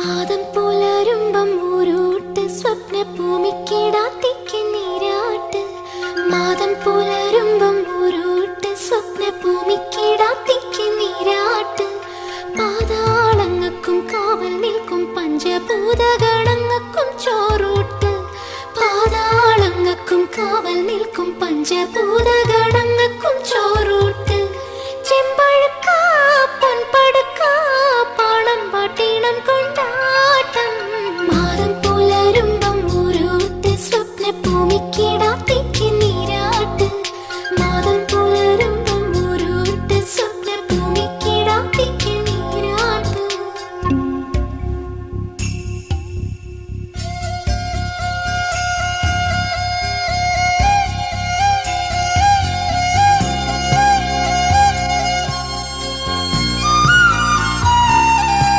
മാതം പുലരുമ്പം ഊരൂട്ട് സ്വപ്ന ഭൂമിക്കിടാത്തിക്ക് നീരാട്ട്. മാതം പുലരുമ്പം ഊരൂട്ട് സ്വപ്ന ഭൂമിക്കിടാത്തിക്ക് നീരാട്ട്. പാതാളങ്ങക്കും കാവൽ നിൽക്കും പഞ്ചഭൂതഗണങ്ങൾക്കും ചോറൂട്ട്. പാതാളങ്ങക്കും കാവൽ നിൽക്കും പഞ്ചഭൂത கிடாத்திக்கு